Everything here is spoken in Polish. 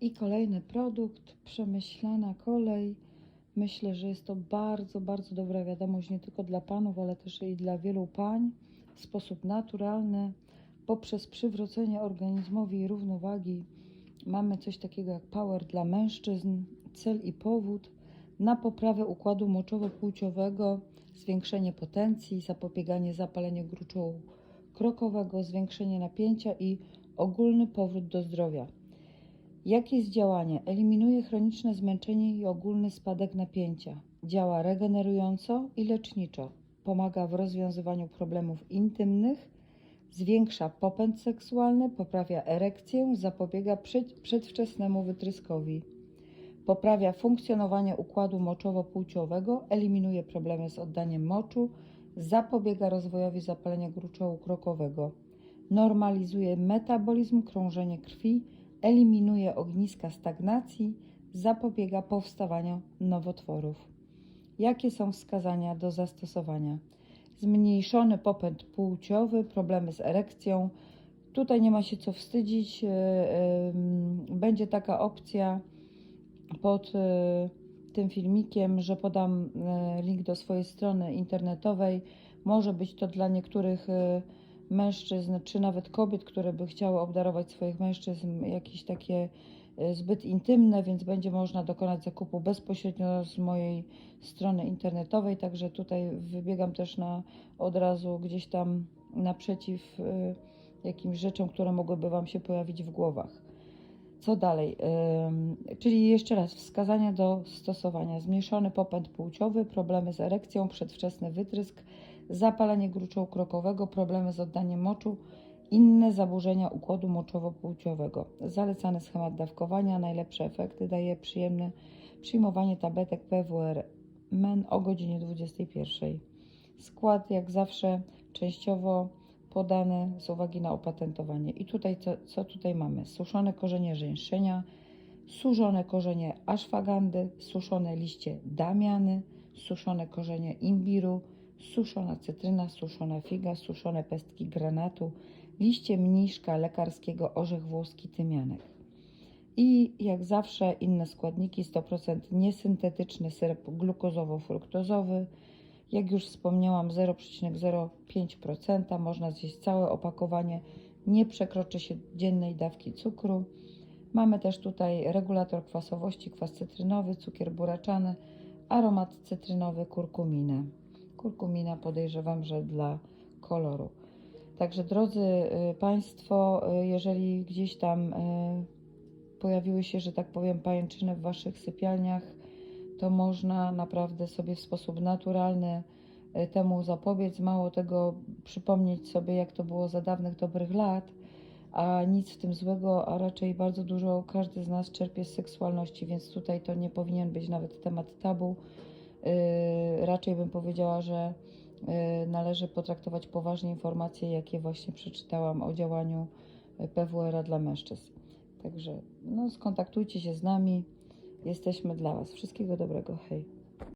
I kolejny produkt, przemyślana kolej. Myślę, że jest to bardzo, bardzo dobra wiadomość nie tylko dla panów, ale też i dla wielu pań. W sposób naturalny, poprzez przywrócenie organizmowi równowagi, mamy coś takiego jak power dla mężczyzn, cel i powód na poprawę układu moczowo-płciowego, zwiększenie potencji, zapobieganie zapaleniu gruczołu krokowego, zwiększenie napięcia i ogólny powrót do zdrowia. Jakie jest działanie? Eliminuje chroniczne zmęczenie i ogólny spadek napięcia. Działa regenerująco i leczniczo. Pomaga w rozwiązywaniu problemów intymnych, zwiększa popęd seksualny, poprawia erekcję, zapobiega przed, przedwczesnemu wytryskowi. Poprawia funkcjonowanie układu moczowo-płciowego, eliminuje problemy z oddaniem moczu, zapobiega rozwojowi zapalenia gruczołu krokowego. Normalizuje metabolizm, krążenie krwi, eliminuje ogniska stagnacji, zapobiega powstawaniu nowotworów. Jakie są wskazania do zastosowania? Zmniejszony popęd płciowy, problemy z erekcją. Tutaj nie ma się co wstydzić. e, em, Będzie taka opcja pod e, tym filmikiem, że podam e, link do swojej strony internetowej. Może być to dla niektórych e, mężczyzn, czy nawet kobiet, które by chciały obdarować swoich mężczyzn jakieś takie e, zbyt intymne, więc będzie można dokonać zakupu bezpośrednio z mojej strony internetowej. Także tutaj wybiegam też na od razu gdzieś tam naprzeciw e, jakimś rzeczom, które mogłyby Wam się pojawić w głowach. Co dalej? Czyli jeszcze raz, wskazania do stosowania. Zmniejszony popęd płciowy, problemy z erekcją, przedwczesny wytrysk, zapalenie gruczołu krokowego, problemy z oddaniem moczu, inne zaburzenia układu moczowo-płciowego. Zalecany schemat dawkowania, najlepsze efekty daje przyjemne przyjmowanie tabletek PWR MEN o godzinie 21. Skład jak zawsze częściowo podany z uwagi na opatentowanie. I tutaj co, co tutaj mamy? Suszone korzenie żeńszenia, suszone korzenie aszwagandy, suszone liście damiany, suszone korzenie imbiru, suszona cytryna, suszona figa, suszone pestki granatu, liście mniszka lekarskiego, orzech włoski, tymianek. I jak zawsze inne składniki 100% niesyntetyczny syrop glukozowo-fruktozowy, jak już wspomniałam 0,05%, można zjeść całe opakowanie, nie przekroczy się dziennej dawki cukru. Mamy też tutaj regulator kwasowości, kwas cytrynowy, cukier buraczany, aromat cytrynowy, kurkuminę. Kurkumina podejrzewam, że dla koloru. Także drodzy y, Państwo, y, jeżeli gdzieś tam y, pojawiły się, że tak powiem, pajęczyny w Waszych sypialniach, to można naprawdę sobie w sposób naturalny temu zapobiec. Mało tego, przypomnieć sobie, jak to było za dawnych dobrych lat, a nic w tym złego, a raczej bardzo dużo każdy z nas czerpie z seksualności, więc tutaj to nie powinien być nawet temat tabu. Yy, raczej bym powiedziała, że yy, należy potraktować poważnie informacje, jakie właśnie przeczytałam o działaniu y, PWR-a dla mężczyzn. Także no, skontaktujcie się z nami. Jesteśmy dla Was. Wszystkiego dobrego. Hej.